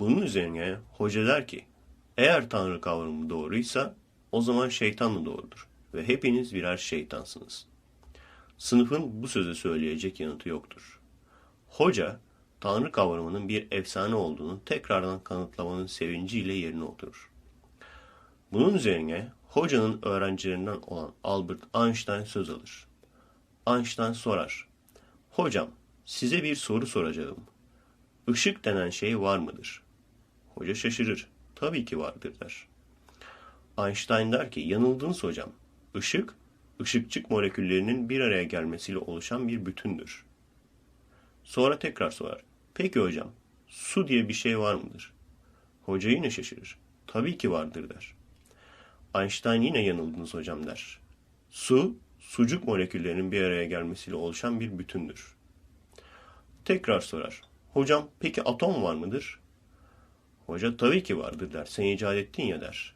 Bunun üzerine hoca der ki, eğer Tanrı kavramı doğruysa o zaman şeytan da doğrudur ve hepiniz birer şeytansınız. Sınıfın bu söze söyleyecek yanıtı yoktur. Hoca, Tanrı kavramının bir efsane olduğunu tekrardan kanıtlamanın sevinciyle yerine oturur. Bunun üzerine hocanın öğrencilerinden olan Albert Einstein söz alır. Einstein sorar. Hocam, size bir soru soracağım. Işık denen şey var mıdır? Hoca şaşırır. Tabii ki vardır der. Einstein der ki yanıldınız hocam. Işık, ışıkçık moleküllerinin bir araya gelmesiyle oluşan bir bütündür. Sonra tekrar sorar. Peki hocam, su diye bir şey var mıdır? Hoca yine şaşırır. Tabii ki vardır der. Einstein yine yanıldınız hocam der. Su, sucuk moleküllerinin bir araya gelmesiyle oluşan bir bütündür. Tekrar sorar. Hocam peki atom var mıdır? Hoca tabii ki vardır der. Sen icat ettin ya der.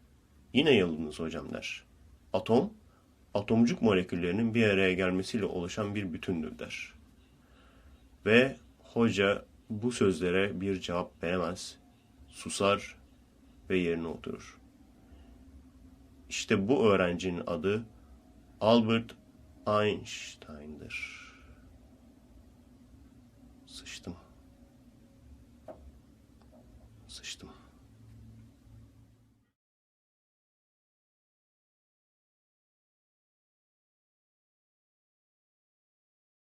Yine yanıldınız hocam der. Atom, atomcuk moleküllerinin bir araya gelmesiyle oluşan bir bütündür der. Ve hoca bu sözlere bir cevap veremez. Susar ve yerine oturur. İşte bu öğrencinin adı Albert Einstein'dır. toi.